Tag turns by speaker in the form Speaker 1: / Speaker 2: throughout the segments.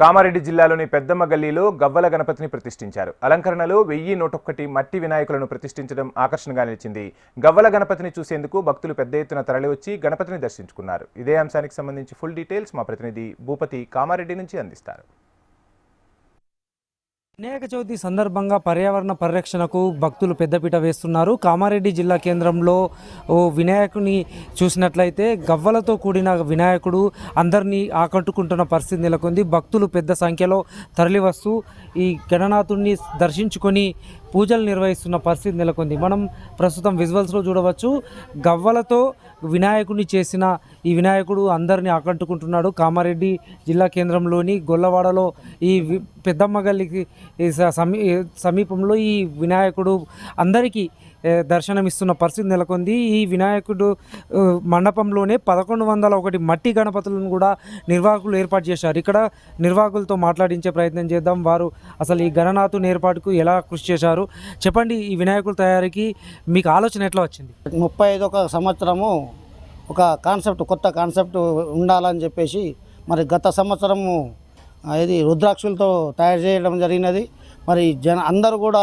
Speaker 1: కామారెడ్డి జిల్లాలోని పెద్దమ్మ గల్లీలో గవ్వల గణపతిని ప్రతిష్ఠించారు. అలంకరణలో వెయ్యి నూటొక్కటి మట్టి వినాయకులను ప్రతిష్ఠించడం ఆకర్షణగా నిలిచింది. గవ్వల గణపతిని చూసేందుకు భక్తులు పెద్ద ఎత్తున తరలివచ్చి గణపతిని దర్శించుకున్నారు. ఇదే అంశానికి సంబంధించి ఫుల్ డీటెయిల్స్ మా ప్రతినిధి భూపతి కామారెడ్డి నుంచి అందిస్తారు.
Speaker 2: వినాయక చవితి సందర్భంగా పర్యావరణ పరిరక్షణకు భక్తులు పెద్దపీట వేస్తున్నారు. కామారెడ్డి జిల్లా కేంద్రంలో ఓ వినాయకుని చూసినట్లయితే గవ్వలతో కూడిన వినాయకుడు అందరినీ ఆకట్టుకుంటున్న పరిస్థితి నెలకొంది. భక్తులు పెద్ద సంఖ్యలో తరలివస్తూ ఈ గణనాథుడిని దర్శించుకొని పూజలు నిర్వహిస్తున్న పరిస్థితి నెలకొంది. మనం ప్రస్తుతం విజువల్స్లో చూడవచ్చు గవ్వలతో వినాయకుడిని చేసిన ఈ వినాయకుడు అందరినీ ఆకట్టుకుంటున్నాడు. కామారెడ్డి జిల్లా కేంద్రంలోని గొల్లవాడలో ఈ పెద్దమ్మ గల్లికి సమీ సమీపంలో ఈ వినాయకుడు అందరికీ దర్శనమిస్తున్న పరిస్థితి నెలకొంది. ఈ వినాయకుడు మండపంలోనే పదకొండు వందల ఒకటి మట్టి గణపతులను కూడా నిర్వాహకులు ఏర్పాటు చేశారు. ఇక్కడ నిర్వాహకులతో మాట్లాడించే ప్రయత్నం చేద్దాం. వారు అసలు ఈ గణనాథుని ఏర్పాటుకు ఎలా కృషి చేశారు? చెప్పండి ఈ వినాయకుల తయారీకి మీకు ఆలోచన ఎట్లా వచ్చింది?
Speaker 3: ముప్పై ఐదు ఒక సంవత్సరము ఒక కాన్సెప్ట్ కొత్త కాన్సెప్ట్ ఉండాలని చెప్పేసి మరి గత సంవత్సరము ఇది రుద్రాక్షులతో తయారు చేయడం జరిగినది. మరి జన అందరూ కూడా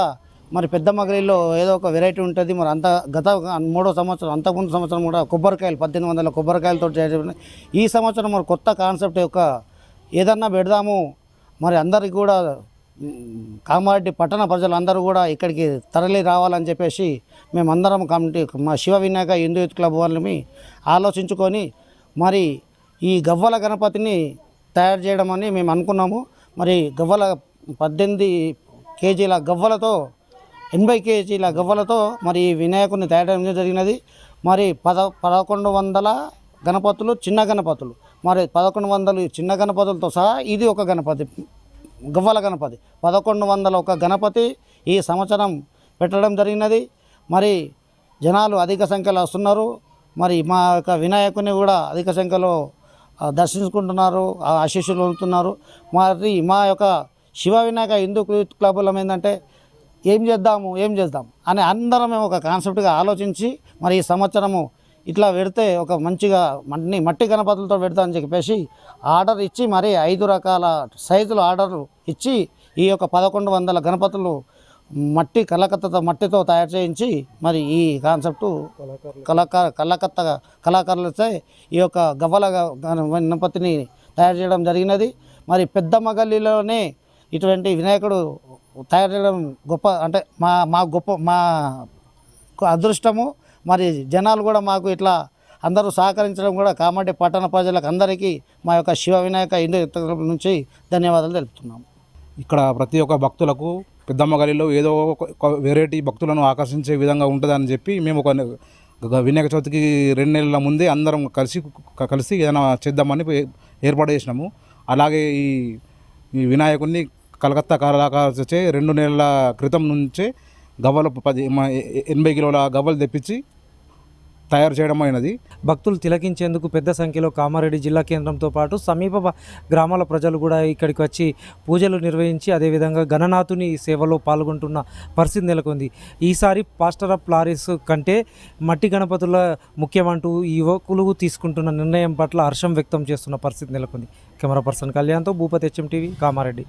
Speaker 3: మరి పెద్ద మగలిలో ఏదో ఒక వెరైటీ ఉంటుంది. మరి అంత గత మూడో సంవత్సరం అంతకుముందు సంవత్సరం కూడా కొబ్బరికాయలు పద్దెనిమిది వందల కొబ్బరికాయలతో తయారు చేయడం ఈ సంవత్సరం మరి కొత్త కాన్సెప్ట్ యొక్క ఏదన్నా పెడదాము. మరి అందరికి కూడా కామారెడ్డి పట్టణ ప్రజలు అందరూ కూడా ఇక్కడికి తరలి రావాలని చెప్పేసి మేమందరం కమిటీ మా శివ వినాయక హిందూ యూత్ క్లబ్ వాళ్ళని ఆలోచించుకొని మరి ఈ గవ్వల గణపతిని తయారు చేయడం అని మేము అనుకున్నాము. మరి గవ్వల పద్దెనిమిది కేజీల గవ్వలతో ఎనభై కేజీల గవ్వలతో మరి ఈ వినాయకుడిని తయారు జరిగినది. మరి పద పదకొండు వందల గణపతులు చిన్న గణపతులు. మరి పదకొండు వందలు చిన్న గణపతులతో సహా ఇది ఒక గణపతి గవ్వల గణపతి. పదకొండు వందల ఒక గణపతి ఈ సంవత్సరం పెట్టడం జరిగినది. మరి జనాలు అధిక సంఖ్యలో వస్తున్నారు. మరి మా యొక్క వినాయకుని కూడా అధిక సంఖ్యలో దర్శించుకుంటున్నారు ఆ ఆశీస్సులు పొందుతున్నారు. మరి మా యొక్క శివ వినాయక హిందూ క్లబ్లం ఏంటంటే ఏం చేద్దాము ఏం చేద్దాం అని అందరం మేము ఒక కాన్సెప్ట్గా ఆలోచించి మరి ఈ సంవత్సరము ఇట్లా పెడితే ఒక మంచిగా మట్టి మట్టి గణపతులతో పెడతా అని చెప్పేసి ఆర్డర్ ఇచ్చి మరి ఐదు రకాల సైజులు ఆర్డర్ ఇచ్చి ఈ యొక్క పదకొండు వందల గణపతులు మట్టి కలకత్తతో మట్టితో తయారు చేయించి మరి ఈ కాన్సెప్టు కళాకార కలకత్త కళాకారులతో ఈ యొక్క గవ్వల గణపతిని తయారు చేయడం జరిగినది. మరి పెద్దమ్మ గల్లీలోనే ఇటువంటి వినాయకుడు తయారు చేయడం గొప్ప అంటే మా మా గొప్ప మా అదృష్టము. మరి జనాలు కూడా మాకు ఇట్లా అందరూ సహకరించడం కూడా కామారెడ్డి పట్టణ ప్రజలకు అందరికీ మా యొక్క శివ వినాయక హిందూ నుంచి ధన్యవాదాలు తెలుపుతున్నాము.
Speaker 4: ఇక్కడ ప్రతి ఒక్క భక్తులకు పెద్దమ్మ గలిలో ఏదో ఒక వెరైటీ భక్తులను ఆకర్షించే విధంగా ఉంటుందని చెప్పి మేము ఒక వినాయక చవితికి రెండు నెలల ముందే అందరం కలిసి కలిసి ఏదైనా చేద్దామని ఏర్పాటు చేసినాము. అలాగే ఈ ఈ వినాయకుడిని కలకత్తా కళాకారుచే రెండు నెలల క్రితం నుంచే గవ్వలు పది ఎనభై కిలోల గవ్వలు తెప్పించి తయారు చేయడం అయినది.
Speaker 2: భక్తులు తిలకించేందుకు పెద్ద సంఖ్యలో కామారెడ్డి జిల్లా కేంద్రంతో పాటు సమీప గ్రామాల ప్రజలు కూడా ఇక్కడికి వచ్చి పూజలు నిర్వహించి అదేవిధంగా గణనాథుని సేవలో పాల్గొంటున్న పరిస్థితి నెలకొంది. ఈసారి పాస్టర్ ఆఫ్ లారీస్ కంటే మట్టి గణపతుల ముఖ్యమంటూ యువకులు తీసుకుంటున్న నిర్ణయం పట్ల హర్షం వ్యక్తం చేస్తున్న పరిస్థితి నెలకొంది. కెమెరా పర్సన్ కళ్యాణ్తో భూపతి హెచ్ఎం టీవీ కామారెడ్డి.